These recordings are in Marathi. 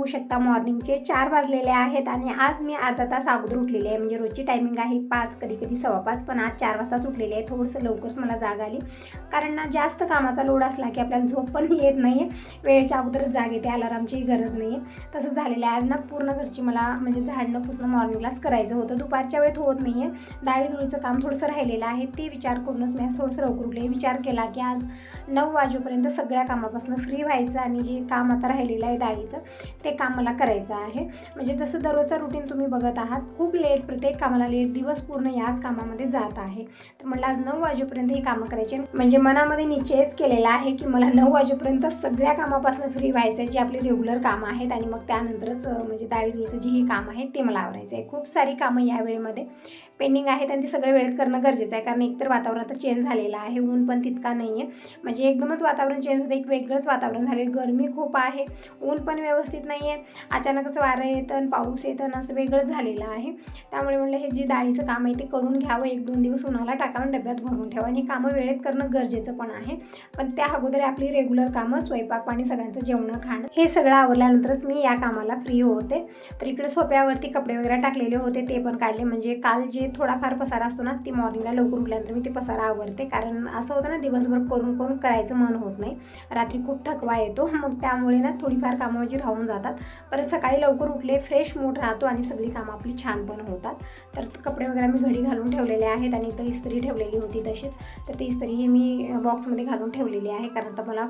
बघू शकता मॉर्निंगचे चार वाजलेले आहेत आणि आज मी अर्धा तास अगोदर उठलेले आहे. म्हणजे रोजची टायमिंग आहे पाच कधी कधी सव्वा पाच पण आज चार वाजताच उठलेली आहे. थोडंसं लवकरच मला जाग आली. कारण ना जास्त कामाचा लोड असला की आपल्याला झोप पण येत नाही आहे वेळेच्या अगोदरच जाग येते अलारामचीही गरज नाही आहे तसं झालेलं आहे. आज ना पूर्ण घरची मला म्हणजे झाडणं पुसणं मॉर्निंगलाच करायचं होतं. दुपारच्या वेळेत होत नाही आहे डाळी धुळीचं काम थोडंसं राहिलेलं आहे. ते विचार करूनच मी आज थोडंसं लवकर उठले. विचार केला की आज नऊ वाजेपर्यंत सगळ्या कामापासून फ्री व्हायचं आणि जे काम आता राहिलेलं आहे डाळीचं ते काम मला करायचं आहे. म्हणजे जसं दररोजचा रुटीन तुम्ही बघत आहात. खूप लेट प्रत्येक कामाला लेट दिवस पूर्ण याच कामामध्ये जात आहे. तर म्हटलं आज नऊ वाजेपर्यंत ही कामं करायची म्हणजे मनामध्ये निश्चयच केलेला आहे की मला नऊ वाजेपर्यंत सगळ्या कामापासून फ्री व्हायचं आहे जे आपले रेग्युलर कामं आहेत आणि मग त्यानंतरच म्हणजे दाळीदुळचं जी जे ही काम आहे ते मला आवरायचं आहे. खूप सारी कामं या वेळेमध्ये पेंडिंग आहेत आणि ते सगळे वेळेत करणं गरजेचं आहे. कारण एकतर वातावरण आता चेंज झालेलं आहे. ऊन पण तितका नाही आहे म्हणजे एकदमच वातावरण चेंज होतं. एक वेगळंच वातावरण झाले गरमी खूप आहे. ऊन पण व्यवस्थित नाही आहे अचानकच वारं येतं आणि पाऊस येतं आणि असं वेगळंच झालेलं आहे. त्यामुळे म्हणलं हे जे डाळीचं काम आहे ते करून घ्यावं. एक दोन दिवस उन्हाला टाकावून डब्यात भरून ठेवा आणि हे कामं वेळेत करणं गरजेचं पण आहे. पण त्या अगोदर आपली रेग्युलर कामं स्वयंपाक पाणी सगळ्यांचं जेवणं खाणं हे सगळं आवरल्यानंतरच मी या कामाला फ्री होते. तर इकडे सोप्यावरती कपडे वगैरे टाकलेले होते. ते पण काढले. म्हणजे काल जे थोडाफार पसारा असतो ना ती मॉर्निंगला लवकर उठल्यानंतर मी ते पसारा आवरते. कारण असं होतं ना दिवसभर करून करून करायचं मन होत नाही. रात्री खूप थकवा येतो. मग त्यामुळे ना थोडीफार कामं म्हणजे राहून जातात. परत सकाळी लवकर उठले फ्रेश मूड राहतो आणि सगळी कामं आपली छान पण होतात. तर कपडे वगैरे मी घडी घालून ठेवलेले आहेत आणि इतर इस्त्री ठेवलेली होती तशीच. तर ती इस्त्री मी बॉक्समध्ये घालून ठेवलेली आहे. कारण तर मला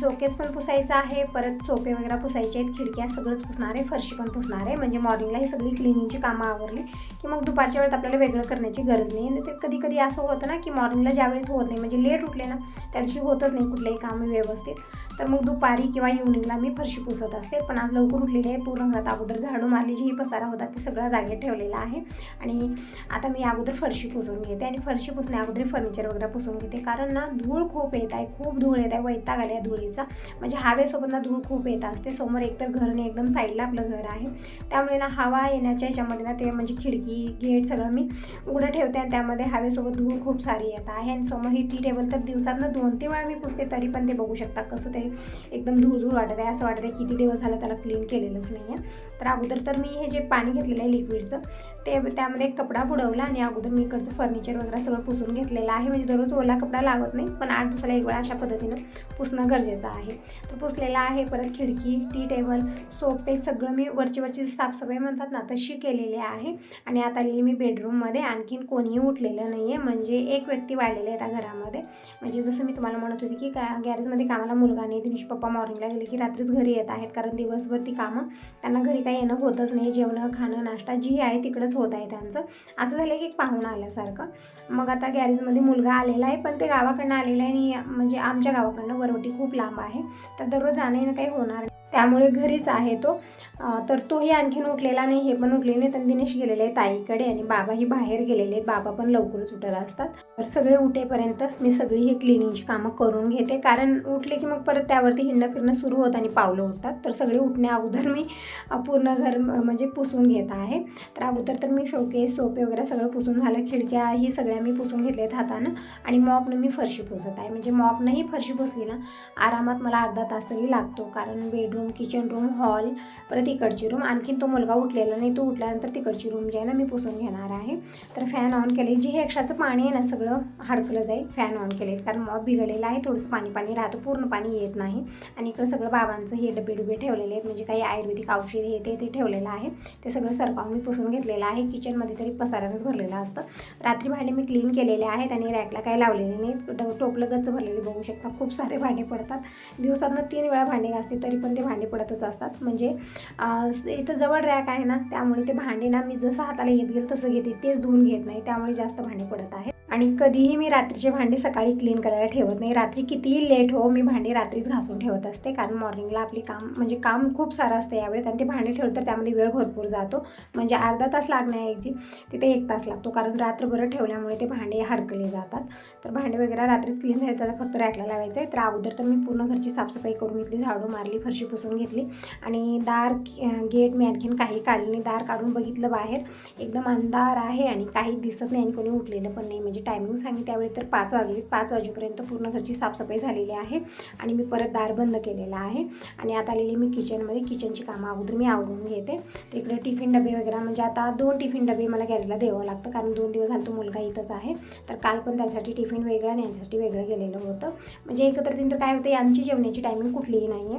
शोकेस पण पुसायचं आहे. परत सोफे वगैरे पुसायचे आहेत. खिडक्या सगळंच पुसणार आहे. फरशी पण पुसणार आहे. म्हणजे मॉर्निंगला ही सगळी क्लिनिंगची कामं आवरली की मग दुपारच्या वेळेत आपल्याला वेगळं करण्याची गरज नाही. आणि ते कधी कधी असं होतं ना की मॉर्निंगला ज्या वेळेत होत नाही म्हणजे लेट उठले ना त्या दिवशी होतच नाही कुठलंही काम व्यवस्थित. तर मग दुपारी किंवा इव्हनिंगला मी फरशी पुसत असते. पण आज लवकर उठलेली आहे. पूर्ण घरात अगोदर झाडू मारली जी पसारा होता ते सगळं जागेत ठेवलेला आहे. आणि आता मी अगोदर फरशी पुसून घेते आणि फरशी पुसण्या अगोदर फर्निचर वगैरे पुसून घेते. कारण ना धूळ खूप येत आहे खूप धूळ येत आहे वैताग आल्या धुळीचा. म्हणजे हवेसोबत ना धूळ खूप येत असते. समोर एकतर घर नाही एकदम साईडला आपलं घर आहे. त्यामुळे ना हवा येण्याच्या ह्याच्यामध्ये ना ते म्हणजे खिडकी गेट सगळं मी उघडं ठेवते आणि त्यामध्ये हवेसोबत धूळ खूप सारी येत आहे. आणि समोर ही टी टेबल तर दिवसातनं दोन तीन वेळा मी पुसते तरी पण ते बघू शकता कसं ते एकदम धूळ धूळ वाटत आहे. असं वाटत आहे किती दिवस झालं त्याला क्लीन केलेलंच नाही आहे तर अगोदर तर मी हे जे पाणी घेतलेलं आहे लिक्विडचं ते त्यामध्ये एक कपडा बुडवला आणि अगोदर मी इकडचं फर्निचर वगैरे सगळं पुसून घेतलेलं आहे. म्हणजे दररोज ओला कपडा लागत नाही पण आठ दिवसाला एक वेळा अशा पद्धतीनं पुसणं गरजेचं आहे. तर पुसलेलं आहे परत खिडकी टी टेबल सोपे सगळं मी वरची वरची साफसफाई म्हणतात ना तशी केलेली आहे. आणि आता आलेली मी बेडरूममध्ये आणखीन कोणीही उठलेलं नाही आहे म्हणजे एक व्यक्ती वाढलेली आहे त्या घरामध्ये. म्हणजे जसं मी तुम्हाला म्हणत होती की का गॅरेजमध्ये कामाला मुलगा नाही दिनेश पप्पा मॉर्निंगला गेले की रात्रीच घरी येत आहेत. कारण दिवसभर ती कामं त्यांना घरी काही येणं होतच नाही. जेवणं खाणं नाश्ता जी आहे तिकडंच होत आहे त्यांचं. असं झालं की एक पाहुणं आल्यासारखं. मग आता गॅरेजमध्ये मुलगा आलेला आहे पण ते गावाकडनं आलेलं आहे आणि म्हणजे आमच्या गावाकडनं वरवटी खूप लांब आहे. तर दररोज जाणं येणं काही होणार त्यामुळे घरीच आहे तो. तर तोही आणखीन उठलेला नाही हे पण उठले नाही. तर दिनेश गेलेले आहेत ताईकडे आणि बाबाही बाहेर गेलेले आहेत. बाबा पण लवकर उठत असतात. तर सगळे उठेपर्यंत मी सगळी ही क्लिनिंगची कामं करून घेते. कारण उठले की मग परत त्यावरती हिंडणं फिरणं सुरू होतं आणि पावलं उठतात तर सगळे उठण्या अगोदर मी पूर्ण घर म्हणजे पुसून घेत आहे. तर अगोदर तर मी शोकेस सोपे वगैरे सगळं पुसून झालं. खिडक्या ही सगळ्या मी पुसून घेतल्या आहेत हातानं. आणि मॉपनं मी फरशी पुसत आहे. म्हणजे मॉपनंही फरशी पुसली ना आरामात मला अर्धा तास तरी लागतो. कारण बेडरूम किचन रूम हॉल परत इकडची रूम आणखीन तो मुलगा उठलेला नाही. तो उठल्यानंतर तिकडची रूम जी आहे ना मी पुसून घेणार आहे. तर फॅन ऑन केले. जे हे एक्स्ट्राचं पाणी आहे ना सगळं हडकलं जाईल. फॅन ऑन केले. कारण मग बिघडलेलं आहे. थोडंसं पाणी पाणी राहतं. पूर्ण पाणी येत नाही. आणि इकडं सगळं बाबांचं हे डबे डुबे ठेवलेले आहेत. म्हणजे काही आयुर्वेदिक औषध हे ते ते ठेवलेलं आहे. ते सगळं सरकावून मी पुसून घेतलेलं आहे. किचनमध्ये तरी पसाऱ्यानंच भरलेलं असतं. रात्री भांडे मी क्लीन केलेले आहेत आणि रॅकला काही लावलेले नाहीत. ड- टोपलं गच्च भरलेले बघू शकता. खूप सारे भांडे पडतात. दिवसातनं तीन वेळा भांडे घासते तरी पण ते भांडे पडतच असतात. म्हणजे इथं जवळ रॅक आहे ना त्यामुळे ते भांडे ना मी जसं हाताला येत गेल तसं घेते. तेच धुवून घेत नाही त्यामुळे जास्त भांडे पडत आहे. आणि कधीही मी रात्रीचे भांडे सकाळी क्लीन करायला ठेवत नाही. रात्री कितीही लेट हो मी भांडी रात्रीच घासून ठेवत असते. कारण मॉर्निंगला आपली काम म्हणजे काम खूप सारं असतं यावेळेत आणि ते भांडे ठेवलं तर त्यामध्ये वेळ भरपूर जातो. म्हणजे अर्धा तास लागण्याऐवजी तिथे एक तास लागतो. कारण रात्रभर ठेवल्यामुळे ते भांडे हडकले जातात. तर भांडे वगैरे रात्रीच क्लीन झाले तर फक्त रॅकला लावायचं आहे तर अगोदर तर मी पूर्ण घरची साफसफाई करून घेतली. झाडू मारली फरशी पुसून घेतली. आणि दार गेट मी आणखीन काही काढले दार काढून बघितलं बाहेर. एकदम अंधार आहे आणि काही दिसत नाही आणि कोणी उठलेलं पण नाही. म्हणजे म्हणजे टायमिंग सांगितली त्यावेळी तर पाच वाजले. पाच वाजेपर्यंत पूर्ण घरची साफसफाई झालेली आहे आणि मी परत दार बंद केलेला आहे. आणि आता आलेली मी किचनमध्ये किचनची कामं अगोदर मी आवरून घेते. तर इकडे टिफिन डबे वगैरे म्हणजे आता दोन टिफिन डबे मला गॅरेजला द्यावं लागतं. कारण दोन दिवस झाला तो मुलगा इथंच आहे. तर काल पण त्यासाठी टिफिन वेगळं आणि यांच्यासाठी वेगळं गेलेलं होतं. म्हणजे एकत्र दिन तर काय होतं यांची जेवणाची टायमिंग कुठलीही नाही आहे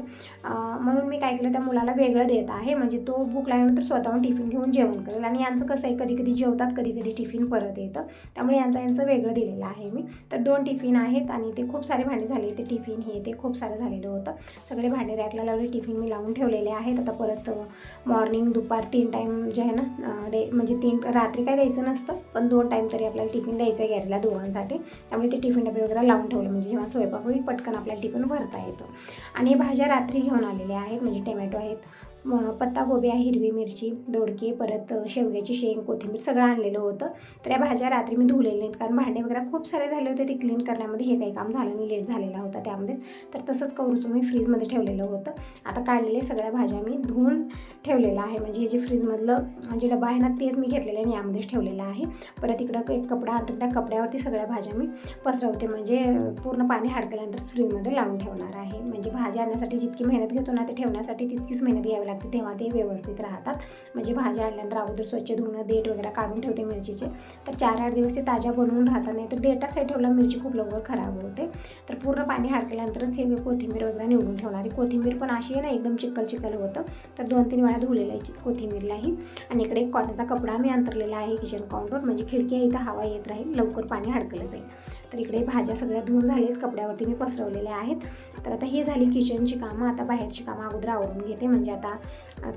म्हणून मी काय केलं त्या मुलाला वेगळं देत आहे. म्हणजे तो भूक लागल्यानंतर स्वतःहून टिफिन घेऊन जेवण करेल. आणि यांचं कसं आहे कधी कधी जेवतात कधी कधी टिफिन परत येतं. त्यामुळे यांचा यांचं वेगळं दिलेलं आहे मी. तर दोन टिफिन आहेत आणि ते खूप सारे भांडे झाले ते टिफिन हे ते खूप सारं झालेलं होतं. सगळे भांडे रॅकला लावले टिफिन मी लावून ठेवलेले आहेत. आता परत मॉर्निंग दुपार तीन टाईम जे आहे ना दे म्हणजे तीन रात्री काय द्यायचं नसतं पण दोन टाईम तरी आपल्याला टिफिन द्यायचं आहे गॅरेजला दोघांसाठी. त्यामुळे ते टिफिन डबे वगैरे लावून ठेवले. म्हणजे जेव्हा स्वयंपाक होईल पटकन आपल्याला टिफिन भरता येतो. आणि भाज्या रात्री घेऊन आलेल्या आहेत. म्हणजे टोमॅटो आहेत पत्ता गोबी आहे हिरवी मिरची दोडके परत शेवग्याची शेंग कोथिंबीर सगळं आणलेलं होतं. तर या भाज्या रात्री मी धुलेल्या नाहीत कारण भांडे वगैरे खूप सारे झाले होते ते क्लीन करण्यामध्ये. हे काही काम झालं नाही लेट झालेला होता त्यामध्ये तर तसंच करूचं मी फ्रीजमध्ये ठेवलेलं होतं. आता काढलेले सगळ्या भाज्या मी धुवून ठेवलेलं आहे. म्हणजे हे जे फ्रीजमधलं जे डबा आहे ना तेच मी घेतलेलं आणि यामध्येच ठेवलेलं आहे. परत इकडं एक कपडा आणतो. त्या कपड्यावरती सगळ्या भाज्या मी पसरवते. म्हणजे पूर्ण पाणी हाडकल्यानंतर फ्रीजमध्ये लावून ठेवणार आहे. म्हणजे भाज्या आणण्यासाठी जितकी मेहनत घेतो ना ते ठेवण्यासाठी तितकीच मेहनत घ्यावी लागते तेव्हा ते व्यवस्थित राहतात. म्हणजे भाज्या आणल्यानंतर अगोदर स्वच्छ धुणं देठ वगैरे काढून ठेवते मिरचीचे. तर चार आठ दिवस ते ताज्या बनवून राहतात नाही तर देटासाठी ठेवला मिरची खूप लवकर खराब होते. तर पूर्ण पाणी हाडकल्यानंतरच हे कोथिंबीर वगैरे निवडून ठेवणारी कोथिंबीर पण अशी आहे ना एकदम चिकल चिकल होतं. तर दोन तीन वेळा धुलेलं आहे कोथिंबीरलाही. आणि इकडे एक कॉटनचा कपडा मी अंतरलेला आहे किचन काउंटवर म्हणजे खिडकी आहे इथं हवा येत राहील लवकर पाणी हाडकलं जाईल. तर इकडे भाज्या सगळ्या धुवून झालेत कपड्यावरती मी पसरवलेल्या आहेत. तर आता ही झाली किचनची कामं. आता बाहेरची कामं अगोदर आवरून घेते. म्हणजे आता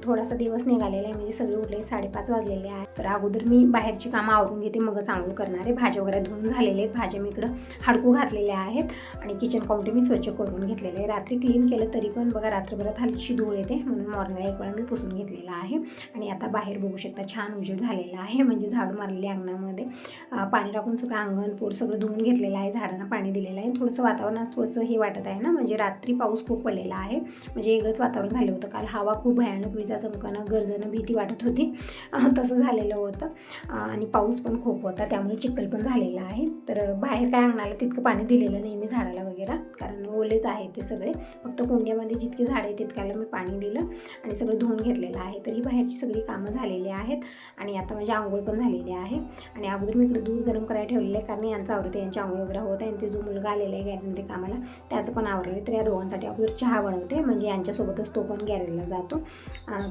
थोडासा दिवस निघालेला आहे. म्हणजे सगळे उठले साडेपाच वाजलेले आहेत. तर अगोदर मी बाहेरची कामं आवरून घेते मगच आंघोळ करणार आहे. भाज्या वगैरे धुवून झालेले आहेत. भाज्या मी इकडं हाडकू घातलेल्या आहेत आणि किचन काउंटर मी स्वच्छ करून घेतलेले आहे. रात्री क्लीन केलं तरी पण बघा रात्रभरात हलकीशी धूळ येते. म्हणून मॉर्निंगला एक वेळा मी पुसून घेतलेला आहे. आणि आता बाहेर बघू शकता छान उजेड झालेला आहे. म्हणजे झाडू मारलेली अंगणामध्ये. पाणी टाकून सगळं अंगण पोर सगळं धुवून घेतलेलं आहे. झाडांना पाणी दिलेलं आहे. थोडंसं वातावरण थोडंसं हे वाटत आहे ना. म्हणजे रात्री पाऊस खूप पडलेला आहे. म्हणजे वेगळंच वातावरण झालं होतं. काल हवा खूप भयानक विजा चमकानं गरजनं भीती वाटत होती. तसं झालेलं होतं. आणि पाऊस पण खूप होता त्यामुळे चिखल पण झालेला आहे. तर बाहेर काय अंगणाला तितकं पाणी दिलेलं नाही मी झाडाला वगैरे कारण ओलेच आहे ते सगळे. फक्त कुंड्यामध्ये जितकी झाडे आहेत तितक्याला मी पाणी दिलं आणि सगळं धुवून घेतलेलं आहे. तर ही बाहेरची सगळी कामं झालेली आहेत आणि आता माझी आंघोळ पण झालेली आहे. आणि अगोदर मी इकडे दूध गरम करायला ठेवलेलं आहे कारण यांचं आवडतं यांची आंघोळ वगैरे होत आहे आणि ते जो मुलगा आलेला आहे गॅरेजमध्ये कामाला त्याचं पण आवरलं तर या दोघांसाठी अगोदर चहा बनवते म्हणजे यांच्यासोबतच तो पण गॅरेजला जातो.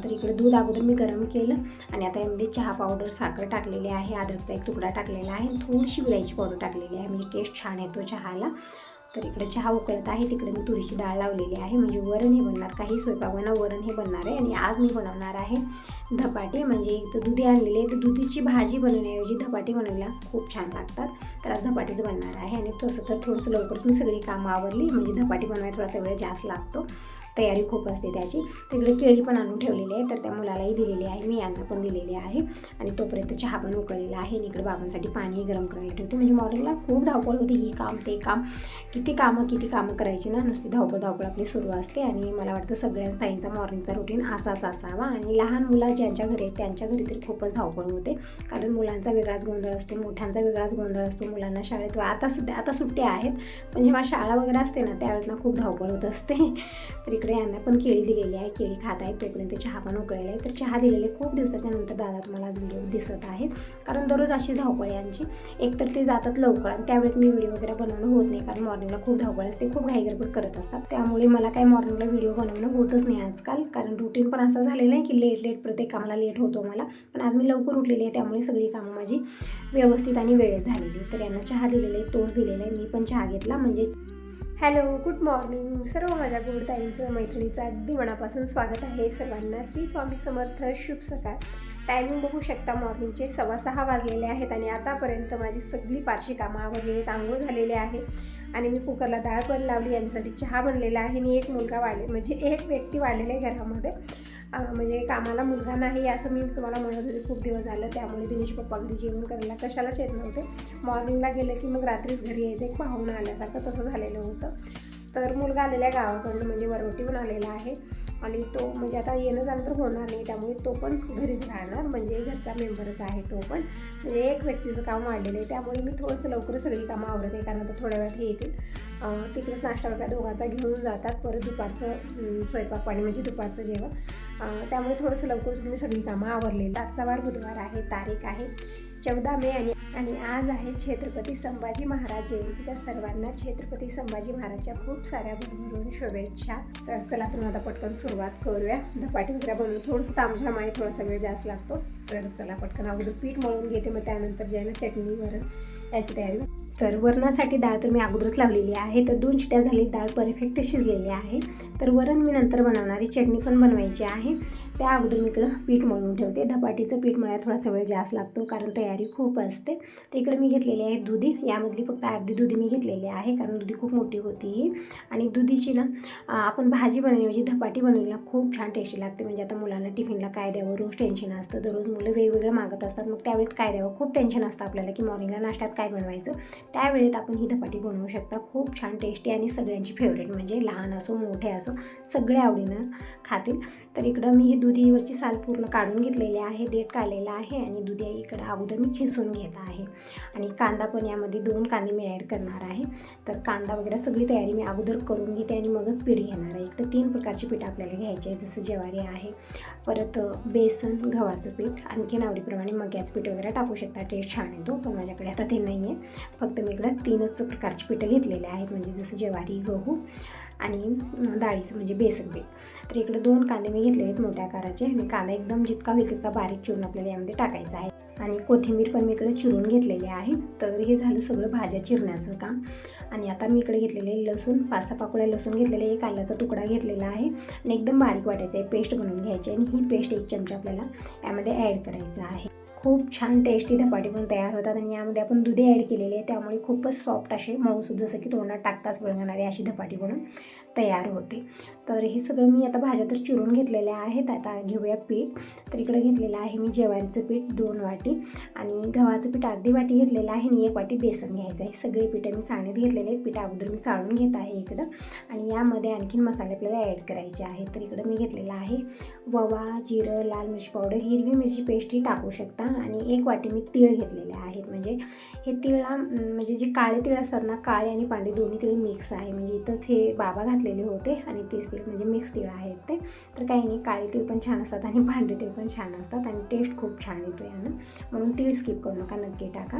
तर इकडे दूध अगोदर मी गरम केलं आणि आता यामध्ये चहा पावडर साखर टाकलेली आहे अद्रकचा एक तुकडा टाकलेला आहे थोडीशी गुलायची पावडर टाकलेली आहे. म्हणजे टेस्ट छान येतो चहाला. तर इकडे चहा उकळत आहे तिकडे मी तुरीची डाळ लावलेली आहे. म्हणजे वरण हे बनणार काही स्वयंपाकांना वरण हे बनणार आहे आणि आज मी बनवणार आहे धपाटे. म्हणजे इथं दुधी आणलेली आहे तर दुधीची भाजी बनवण्याऐवजी धपाटे बनवायला खूप छान लागतात. तर आज धपाटेच बनणार आहे आणि तसं तर थोडंसं लवकरच मी सगळी कामं आवरली. म्हणजे धपाटे बनवायला थोडासा वेळ जास्त लागतो. तयारी खूप असते त्याची. तिकडे केळी पण आणून ठेवलेली आहे तर त्या मुलालाही दिलेली आहे. मी यांना पण दिलेली आहे. आणि तोपर्यंत चहा पण उकळलेला आहे. आणि इकडे बाबांसाठी पाणीही गरम करायला ठेवते. म्हणजे मॉर्निंगला खूप धावपळ होती ही काम ते काम. किती कामं किती कामं करायची ना नुसती धावपळ धावपळ आपली सुरू असते. आणि मला वाटतं सगळ्याच ताईंचा मॉर्निंगचा रुटीन असाच असावा. आणि लहान मुलं ज्यांच्या घरी आहेत त्यांच्या घरी तरी खूपच धावपळ होते. कारण मुलांचा वेगळाच गोंधळ असतो मोठ्यांचा वेगळाच गोंधळ असतो. मुलांना शाळेत आता सध्या आता सुट्ट्या आहेत. पण जेव्हा शाळा वगैरे असते ना त्यावेळेस ना खूप धावपळ होत असते. तरी इकडे यांना पण केळी दिलेली आहे. केळी खात आहेत तोपर्यंत चहा पण उकळलेला आहे. तर चहा दिलेले खूप दिवसाच्या नंतर दादा तुम्हाला आज व्हिडिओ दिसत आहेत. कारण दररोज अशी धावपळ यांची एकतर ते जातात लवकर आणि त्यावेळेस मी व्हिडिओ वगैरे बनवणं होत नाही कारण मॉर्निंगला खूप धावपळ असते. खूप घाईगडबड करत असतात. त्यामुळे मला काही मॉर्निंगला व्हिडिओ बनवणं होतच नाही आजकाल. कारण रुटीन पण असं झालेलं आहे की लेट लेट प्रत्येक कामाला लेट होतो मला. पण आज मी लवकर उठलेली आहे. त्यामुळे सगळी कामं माझी व्यवस्थित आणि वेळेत झालेली आहे. तर यांना चहा दिलेला आहे तोच दिलेला आहे. मी पण चहा घेतला. म्हणजे हॅलो गुड मॉर्निंग. सर्व माझ्या गुडताईंचं मैत्रिणीचं अगदी मनापासून स्वागत आहे. सर्वांना श्री स्वामी समर्थ शुभ सकाळ. टायमिंग बघू शकता मॉर्निंगचे सव्वा सहा वाजलेले आहेत आणि आतापर्यंत माझी सगळी पारशी कामं वगैरे आंघोळ झालेले आहे. आणि मी कुकरला डाळ पण लावली यांच्यासाठी चहा बनलेला आहे. आणि एक मुलगा वाढले म्हणजे एक व्यक्ती वाढलेला आहे घरामध्ये. म्हणजे कामाला मुलगा नाही असं मी तुम्हाला म्हणत होते खूप दिवस झालं. त्यामुळे दिनेश पप्पा घरी जेवण करायला कशालाच येत नव्हते. मॉर्निंगला गेलं की मग रात्रीच घरी यायचं एक पाहुणं आल्यासारखं तसं झालेलं होतं. तर मुलगा आलेला आहे म्हणजे वरवटीहून आलेला आहे. आणि तो म्हणजे आता येणं झालं तर होणार नाही त्यामुळे तो पण घरीच राहणार. म्हणजे घरचा मेंबरच आहे तो पण. म्हणजे एक व्यक्तीचं काम वाढलेलं आहे. त्यामुळे मी थोडंसं लवकर सगळी कामं आवडत आहे कारण आता थोड्या वेळात हे येतील. तिकडेच नाश्ता वगैरे दोघांचा घेऊन जातात. परत दुपारचं स्वयंपाक पाणी म्हणजे दुपारचं जेवण. त्यामुळे थोडंसं लवकर मी सगळी कामं आवरलेली. आजचा वार बुधवार आहे तारीख आहे चौदा मे आणि आणि आज आहे छत्रपती संभाजी महाराज जयंती. तर सर्वांना छत्रपती संभाजी महाराजच्या खूप साऱ्या भरभरून शुभेच्छा. तर चला आपण आता पटकन सुरुवात करूया. धपाटी वगैरे बनवून थोडंसं तामझाम आहे थोडासा वेळ जास्त लागतो. तर चला पटकन अगोदर पीठ मळून घेते. मग त्यानंतर जे आहे ना चटणी वरण याची तयारी तर वरणासाठी डाळ तर मी अगोदरच लावलेली आहे. तर दोन शिट्या झाली डाळ परफेक्ट शिजलेली आहे. तर वरण मी नंतर बनवणारी चटणी पण बनवायची आहे. त्या अगोदर मी इकडं पीठ मळून ठेवते. धपाटीचं पीठ मळायला थोडासा वेळ जास्त लागतो कारण तयारी खूप असते. तर इकडे मी घेतलेली आहे दुधी. यामधली फक्त अर्धी दुधी मी घेतलेली आहे कारण दुधी खूप मोठी होती ही. आणि दुधीची ना आपण भाजी बनवण्याऐवजी धपाटी बनवलेला खूप छान टेस्टी लागते. म्हणजे आता मुलांना टिफिनला काय द्यावं रोज टेन्शन असतं. दररोज मुलं वेगवेगळं मागत असतात. मग त्यावेळेत काय द्यावं खूप टेन्शन असतं आपल्याला की मॉर्निंगला नाश्त्यात काय बनवायचं? त्यावेळेत आपण ही धपाटी बनवू शकता. खूप छान टेस्टी आणि सगळ्यांची फेवरेट म्हणजे लहान असो मोठे असो सगळे आवडीनं खातील. तर इकडं मी ही दुधीवरची साल पूर्ण काढून घेतलेली आहे देठ काढलेला आहे आणि दुधी इकडं अगोदर मी खिसून घेत आहे. आणि कांदा पण यामध्ये दोन कांदे मी ॲड करणार आहे. तर कांदा वगैरे सगळी तयारी मी अगोदर करून घेते आणि मगच पीठ घेणार आहे. इकडं तीन प्रकारची पीठ आपल्याला घ्यायची आहे जसं ज्वारी आहे परत बेसन गव्हाचं पीठ आणखीन आवडीप्रमाणे मग्याचं पीठ वगैरे टाकू शकता. टेस्ट छान येतो पण माझ्याकडे आता ते नाही आहे फक्त मी इकडं तीनच प्रकारची पीठं घेतलेले आहेत. म्हणजे जसं ज्वारी गहू आणि डाळीचं म्हणजे बेसन पीठ. तर इकडे दोन कांदे मी घेतले आहेत मोठ्या आकाराचे आणि कांदा एकदम जितका होईल तितका बारीक चिरून आपल्याला यामध्ये टाकायचा आहे. आणि कोथिंबीर पण मी इकडे चिरून घेतलेली आहे. तर हे झालं सगळं भाज्या चिरण्याचं काम. आणि आता मी इकडे घेतलेले लसूण पाच सहा लसूण घेतलेले एक आल्याचा तुकडा घेतलेला आहे. आणि एकदम बारीक वाटायचं आहे पेस्ट बनवून घ्यायची आणि ही पेस्ट एक चमचा आपल्याला यामध्ये ॲड करायचा आहे. खूप छान टेस्टी धपाटे पण तयार होतात आणि यामध्ये आपण दुधे ॲड केलेले आहे त्यामुळे खूपच सॉफ्ट असे मऊसूद जसं की तोंडात टाकताच वळगणारे अशी धपाटी बनून तयार होते. तर हे सगळं मी आता भाज्या तर चिरून घेतलेल्या आहेत. आता घेऊया पीठ. तर इकडे घेतलेलं आहे मी ज्वारीचं पीठ दोन वाटी आणि गव्हाचं पीठ अर्धी वाटी घेतलेलं आहे आणि एक वाटी बेसन घ्यायचं आहे. सगळी पिठं मी सांगण्यात घेतलेले आहेत. पीठ अगोदर मी चाळून घेत आहे इकडं आणि यामध्ये आणखीन मसाले आपल्याला ॲड करायचे आहेत. तर इकडं मी घेतलेलं आहे ववा जिरं लाल मिरची पावडर हिरवी मिरची पेस्टही टाकू शकता आणि एक वाटी मी तीळ घेतलेले आहेत. म्हणजे हे तिळा म्हणजे जे काळे तिळ असतात ना काळे आणि पांढरे दोन्ही तिळ मिक्स आहे. म्हणजे इथंच हे बाबा घातलेले होते आणि तेच तीळ म्हणजे मिक्स तीळ आहेत ते. तर काही नाही काळे तीळ पण छान असतात आणि पांढरे तीळ पण छान असतात आणि टेस्ट खूप छान येतो यानं. म्हणून तीळ स्किप करू नका नक्की टाका.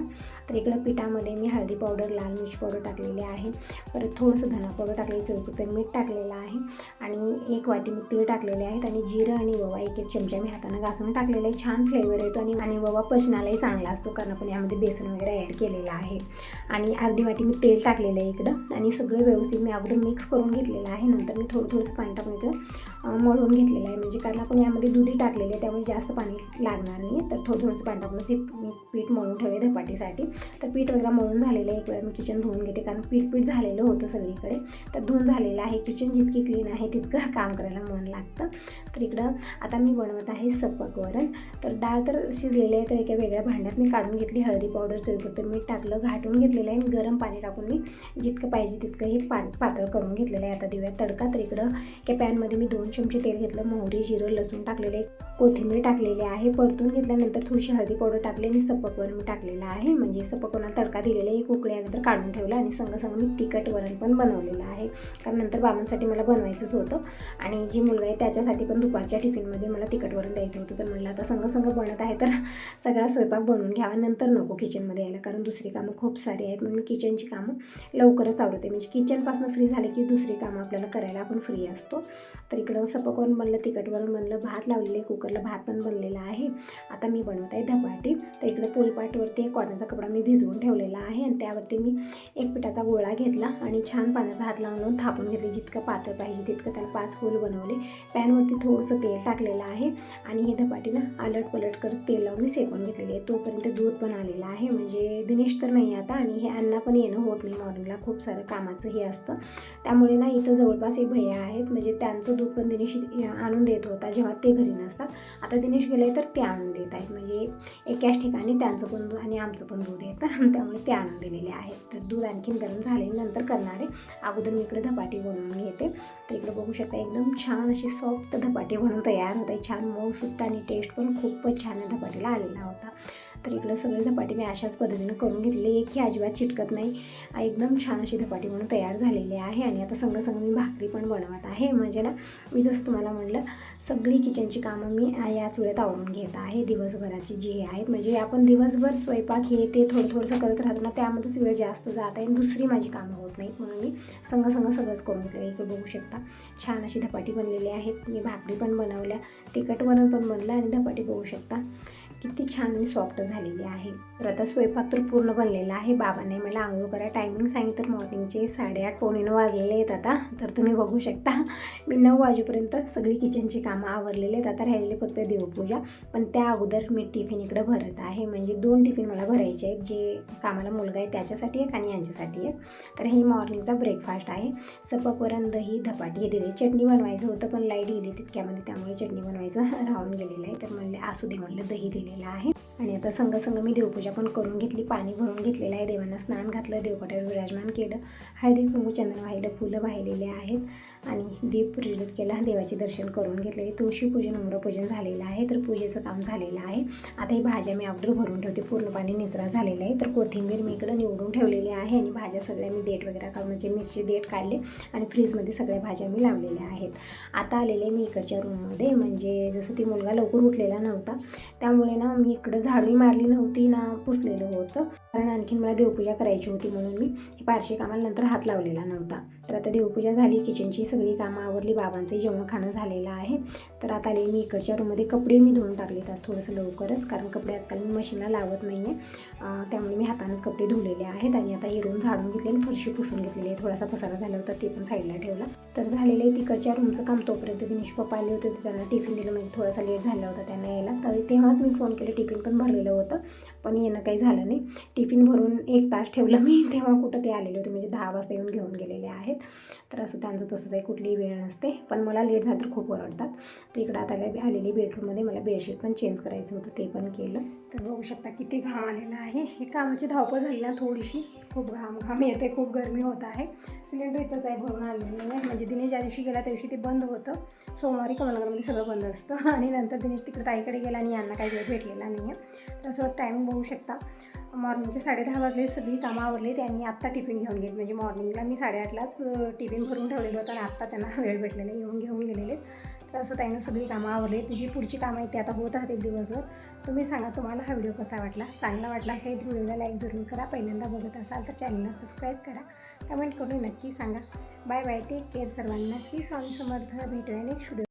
तर इकडं पिठामध्ये मी हळदी पावडर लाल मिरची पावडर टाकलेली आहे. परत थोडंसं धना पावडर टाकलेली चौकीचं मीठ टाकलेलं आहे. आणि एक वाटी मी तीळ टाकलेले आहेत आणि जिरं आणि ववा एक एक चमचा मी हातानं घासून टाकलेला आहे. छान फ्लेवर येतो आणि आणि ववा पचनालाही चांगला असतो कारण आपण यामध्ये बेसन वगैरे ॲड केलेलं आहे. आणि अर्धी वाटी मी तेल टाकलेलं आहे इकडं. आणि सगळं व्यवस्थित मी अगोदर मिक्स करून घेतलं. घेतलेलं आहे. नंतर मी थोडं थोडंसं पाणी टाकून इकडं मळून घेतलेलं आहे. म्हणजे कारण आपण यामध्ये दुधी टाकलेली आहे त्यामुळे जास्त पाणी लागणार नाही. तर थोडं थोडंसं पाणी टाकूनच हे मी पीठ मळून ठेवले धपाटीसाठी. तर पीठ वगैरे मळून झालेलं आहे. एक वेळा मी किचन धुवून घेते. कारण पीठ पीठ झालेलं होतं सगळीकडे. तर धुवून झालेलं आहे. किचन जितकी क्लीन आहे तितकं काम करायला मन लागतं. तर इकडं आता मी बनवत आहे सपक वरण. तर डाळ तर शिजलेली आहे तर एका वेगळ्या भांड्यात मी काढून घेतली. हळदी पावडर चवीपुरतं मीठ टाकलं घाटून घेतलेलं आहे. आणि गरम पाणी टाकून मी जितकं पाहिजे तितकं हे पा पातळ करून घेतलेलं आहे. आता देऊया तडका. तर इकडं त्या पॅनमध्ये मी दोन चमचे तेल घेतलं मोहरी जिरं लसूण टाकलेले कोथिंबीर टाकलेली आहे. परतून घेतल्यानंतर थोडीशी हळदी पावडर टाकली आणि सपक वरण टाकलेलं आहे. म्हणजे सपक तडका दिलेला आहे एक उकळ्यानंतर काढून ठेवलं आणि संगसंग मी तिखट वरण पण बनवलेलं आहे. कारण नंतर बाबांसाठी मला बनवायचंच होतं आणि जी मुलगा आहे त्याच्यासाठी पण दुपारच्या टिफिनमध्ये मला तिखट वरण द्यायचं होतं. तर म्हणलं आता संगसंग बनत आहे तर सगळा स्वयंपाक बनवून घ्यावा. नंतर नको किचनमध्ये यायला कारण दुसरी कामं खूप सारी आहेत. म्हणून मी किचनची कामं लवकरच आवडते म्हणजे किचनपासून फ्री झाले की दुसरी कामं आपल्याला करायला आपण फ्री असतो. तर इकडं सपक पकवान बनलं तिखट बनलं भात लावलेले कुकरला भात पण बनलेला आहे. आता मी बनवत आहे धपाटी. तर इकडे पोळीपाटवरती एक कॉटनचा कपडा मी भिजवून ठेवलेला आहे आणि त्यावरती मी एक पिठाचा गोळा घेतला आणि छान पाण्याचा हात लावून थापून घेतले. जितकं पातळ पाहिजे तितकं त्याला पाच फूल बनवले. पॅनवरती थोडंसं तेल टाकलेलं आहे आणि हे धपाटी ना अलट पलट करत तेल लावून मी सेकून घेतलेले आहे. तोपर्यंत दूध पण आलेलं आहे. म्हणजे दिनेश तर नाही आता आणि हे अन्ना पण येणं होत नाही. मॉर्निंगला खूप सारं कामाचं हे असतं. त्यामुळे ना इथं जवळपास एक भैया आहेत. म्हणजे त्यांचं दूध पण दिनेश आणून देत होता जेव्हा ते घरी नसतात. आता दिनेश गेले तर ते आणून देत आहेत. म्हणजे एकाच ठिकाणी त्यांचं पण दूध आणि आमचं पण दूध येतं. त्यामुळे ते आणून दिलेले आहेत. तर दूध आणखीन गरम झाले नंतर करणारे. अगोदर मी इकडे धपाटी बनवून घेते. तर इकडे बघू शकता एकदम छान अशी सॉफ्ट धपाटी बनवून तयार होत आहे छान मऊसुद्धा आणि टेस्ट पण खूपच छान धपाटीला आलेला होता. तर इकडं सगळी धपाटी मी अशाच पद्धतीनं करून घेतले. एकही अजिबात चिटकत नाही. एकदम छान अशी धपाटी म्हणून तयार झालेली आहे. आणि आता संग संग मी भाकरी पण बनवत आहे. म्हणजे ना मी जसं तुम्हाला म्हणलं सगळी किचनची कामं मी या चुळ्यात आवरून घेत आहे. दिवसभराची जी आहेत म्हणजे आपण दिवसभर स्वयंपाक हे ते थोडं थोडंसं करत राहतो ना त्यामध्येच वेळ जास्त जात आहे आणि दुसरी माझी कामं होत नाहीत. म्हणून मी संग संग सगळंच करून घेतलं इकडे बघू शकता छान अशी धपाटी बनलेली आहेत. मी भाकरी पण बनवल्या तिखट वरण पण बनलं आणि धपाटी बघू शकता. किती छान आणि सॉफ्ट झालेली आहे. तर आता स्वयंपाक तर पूर्ण बनलेला आहे. बाबाने मला आंघोळ करा. टायमिंग सांगितलं तर मॉर्निंगचे साडेआठ पावणे नऊ वाजलेले आहेत आता. तर तुम्ही बघू शकता मी नऊ वाजेपर्यंत सगळी किचनची कामं आवरलेले आहेत. आता राहिलेले फक्त देवपूजा. पण त्या अगोदर मी टिफिन इकडं भरत आहे. म्हणजे दोन टिफिन मला भरायचे आहेत. जे कामाला मुलगा आहे त्याच्यासाठी एक आणि यांच्यासाठी एक तर हे मॉर्निंगचा ब्रेकफास्ट आहे. सपकवरण दही धपाटी हे दिले. चटणी बनवायचं होतं पण लाइट गेली तितक्यामध्ये. त्यामुळे चटणी बनवायचं राहून गेलेलं आहे. तर म्हणले असू दे म्हणलं दही दिले. केलेला आहे. आणि आता संग संग मी देवपूजा पण करून घेतली. पाणी भरून घेतलेलं आहे. देवांना स्नान घातलं. देवपाट्यावर विराजमान केलं. हळदी कुंकू चंदन वाहिलं फुलं वाहिलेले आहेत. आणि दीप प्रज्वलित केला देवाचे दर्शन करून घेतलेले. तुळशीपूजन उम्रपूजन झालेलं आहे तर पूजेचं काम झालेलं आहे. आता ही भाज्या मी अगोदर भरून ठेवते पूर्ण पाणी निचरा झालेला आहे. तर कोथिंबीर मी इकडं निवडून ठेवलेली आहे आणि भाज्या सगळ्या मी देठ वगैरे काढून म्हणजे मिरची देठ काढले आणि फ्रीजमध्ये सगळ्या भाज्या मी लावलेल्या आहेत. आता आलेले मी इकडच्या रूममध्ये म्हणजे जसं ती मुलगा लवकर उठलेला नव्हता त्यामुळे ना मी इकडं झाडूही मारली नव्हती ना पुसलेलं होतं. कारण आणखीन मला देवपूजा करायची होती म्हणून मी हे पारशी कामाला नंतर हात लावलेला नव्हता. तर आता देवपूजा झाली किचनची सगळी कामं आवरली बाबांचंही जेवण खाणं झालेलं आहे. तर आता आले मी इकडच्या रूममध्ये कपडे मी धुवून टाकलेत आज थोडंसं लवकरच कारण कपडे आजकाल मी मशीनला लावत नाही आहे त्यामुळे मी हातानेच कपडे धुलेले आहेत आणि आता ही रूम झाडून घेतले आणि फरशी पुसून घेतलेली आहे. थोडासा पसारा झाला होता ते पण साईडला ठेवला. तर झालेलं आहे तिकडच्या रूमचं काम. तोपर्यंत दिनेश पप्पा आले होते त्यांना टिफिन दिलं म्हणजे थोडासा लेट झाला होता त्यांना यायला. तर तेव्हाच मी फोन केलं टिफिन पण भरलेलं होतं पण येणं काही झालं नाही. टिफिन भरून एक तास ठेवलं मी तेव्हा कुठं ते आलेले होते म्हणजे दहा वाजता येऊन घेऊन गेलेले आहेत तर असं त्यांचं तसंच आहे कुठलीही वेळ नसते. पण मला लेट झालं तर खूप ओरडतात तर इकडं आता आले- आलेली बेडरूममध्ये मला बेडशीट पण चेंज करायचं होतं ते पण केलं. तर बघू शकता किती घाम आलेला आहे. हे कामाची धावपळ झाली ना थोडीशी. खूप घाम घाम येते खूप गरमी होत आहे. सिलेंडर इथंच आहे भरून आलेलं आहे. म्हणजे दिनेश ज्या दिवशी गेला त्या दिवशी ते बंद होतं. सोमवारी कमलनगरमध्ये सगळं बंद असतं. आणि नंतर दिनेश तिकडे ताईकडे गेला आणि यांना काही वेळ भेटलेला नाही आहे तर असं टाईम बघू शकता. मॉर्निंगचे साडेदहा वाजले सगळी कामं आवरली त्यांनी आत्ता टिफिन घेऊन गेले म्हणजे मॉर्निंगला मी साडेआठलाच टिफिन भरून ठेवलेलं होतं आणि आत्ता त्यांना वेळ भेटलेला येऊन घेऊन गेलेले. तर असं त्यांना सगळी कामं आवरली. जी पुढची कामं आहेत ती आता होत एक दिवसभर. तुम्ही सांगा तुम्हाला हा व्हिडिओ कसा वाटला? चांगला वाटला असेल तर व्हिडिओला लाईक जरूर करा. पहिल्यांदा बघत असाल तर चॅनलला सबस्क्राईब करा. कमेंट करून नक्की सांगा. Bye bye. टेक केअर सर्वांना. श्री स्वामी समर्थ. भेटूया नेक्स्ट व्हिडिओ